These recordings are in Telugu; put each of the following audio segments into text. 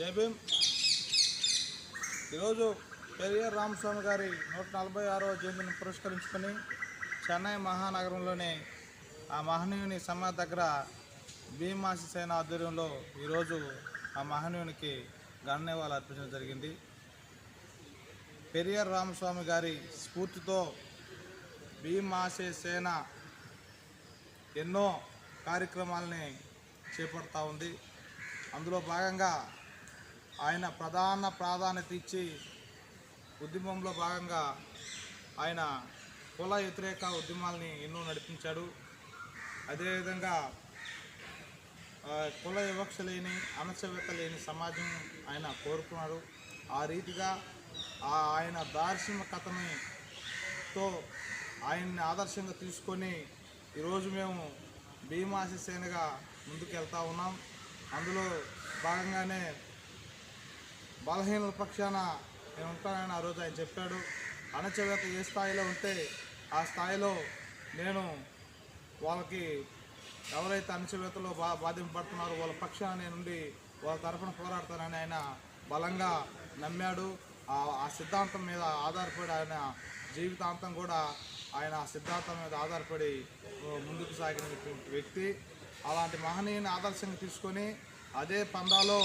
జై భీమ్. ఈరోజు పెరియర్ రామస్వామి గారి నూట నలభై ఆరో జయంతిని పురస్కరించుకొని చెన్నై మహానగరంలోని ఆ మహనీయుని సమాధి దగ్గర భీమాసి సేన ఆధ్వర్యంలో ఈరోజు ఆ మహనీయునికి గణనివాళులు అర్పించడం జరిగింది. పెరియర్ రామస్వామి గారి స్ఫూర్తితో భీమాసే సేన ఎన్నో కార్యక్రమాలని చేపడతా ఉంది. అందులో భాగంగా ఆయన ప్రధాన ప్రాధాన్యత ఇచ్చి ఉద్యమంలో భాగంగా ఆయన కుల వ్యతిరేక ఉద్యమాల్ని ఎన్నో నడిపించాడు. అదేవిధంగా కుల వివక్ష లేని అణచవేత లేని సమాజం ఆయన కోరుకున్నారు ఆ రీతిగా ఆ ఆయన దార్శనికతని తో ఆయన్ని ఆదర్శంగా తీసుకొని ఈరోజు మేము భీమాశిసేనగా ముందుకు వెళ్తూ ఉన్నాం. అందులో భాగంగానే బలహీనుల పక్షాన నేను ఉంటానని ఆ రోజు ఆయన చెప్పాడు. అణచవేత ఏ స్థాయిలో ఉంటే ఆ స్థాయిలో నేను వాళ్ళకి ఎవరైతే అణచవేతలో బా బాధింపడుతున్నారో వాళ్ళ పక్షాన నేనుండి వాళ్ళ తరఫున పోరాడతానని ఆయన బలంగా నమ్మాడు. ఆ ఆ సిద్ధాంతం మీద ఆధారపడి ఆయన జీవితాంతం కూడా ఆయన ఆ సిద్ధాంతం మీద ఆధారపడి ముందుకు సాగిన వ్యక్తి. అలాంటి మహనీయుని ఆదర్శంగా తీసుకొని అదే పందాలో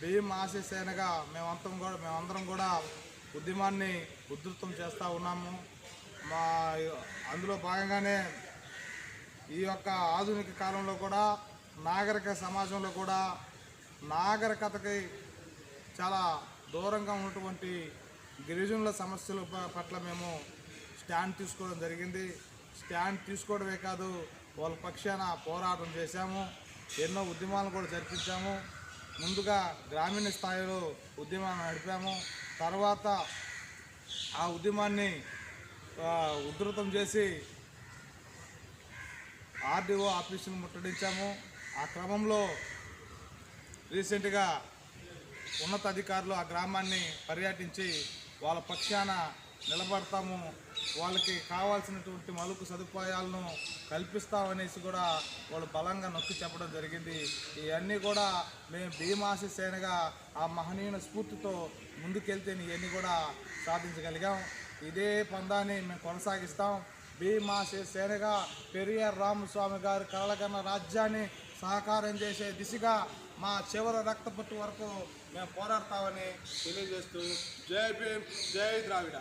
భీమ్ ఆశీసేనగా మేమంతం కూడా మేమందరం కూడా ఉద్యమాన్ని ఉధృతం చేస్తూ ఉన్నాము. మా అందులో భాగంగానే ఈ యొక్క ఆధునిక కాలంలో కూడా నాగరిక సమాజంలో కూడా నాగరికతకి చాలా దూరంగా ఉన్నటువంటి గిరిజనుల సమస్యల పట్ల మేము స్టాండ్ తీసుకోవడం జరిగింది. స్టాండ్ తీసుకోవడమే కాదు వాళ్ళ పక్షాన పోరాటం చేశాము. ఎన్నో ఉద్యమాలు కూడా జరిపించాము. ముందుగా గ్రామీణ స్థాయిలో ఉద్యమాన్ని నడిపాము. తర్వాత ఆ ఉద్యమాన్ని ఉధృతం చేసి ఆర్డీఓ ఆఫీసును ముట్టడించాము. ఆ క్రమంలో రీసెంట్గా ఉన్నతాధికారులు ఆ గ్రామాన్ని పర్యటించి వాళ్ళ పక్షాన నిలబడతాము. వాళ్ళకి కావాల్సినటువంటి మలుపు సదుపాయాలను కల్పిస్తామనేసి కూడా వాళ్ళు బలంగా నొక్కి చెప్పడం జరిగింది. ఇవన్నీ కూడా మేము భీమాసి సేనగా ఆ మహనీయుల స్ఫూర్తితో ముందుకెళ్తే ఇవన్నీ కూడా సాధించగలిగాం. ఇదే పందాన్ని మేము కొనసాగిస్తాం. భీమాసి సేనగా పెరియార్ రామస్వామి గారు కలగన్న రాజ్యాన్ని సహకారం చేసే దిశగా మా చివరి రక్తపుట్టు వరకు మేము పోరాడతామని తెలియజేస్తూ జై భీమ్ జై ద్రావిడ.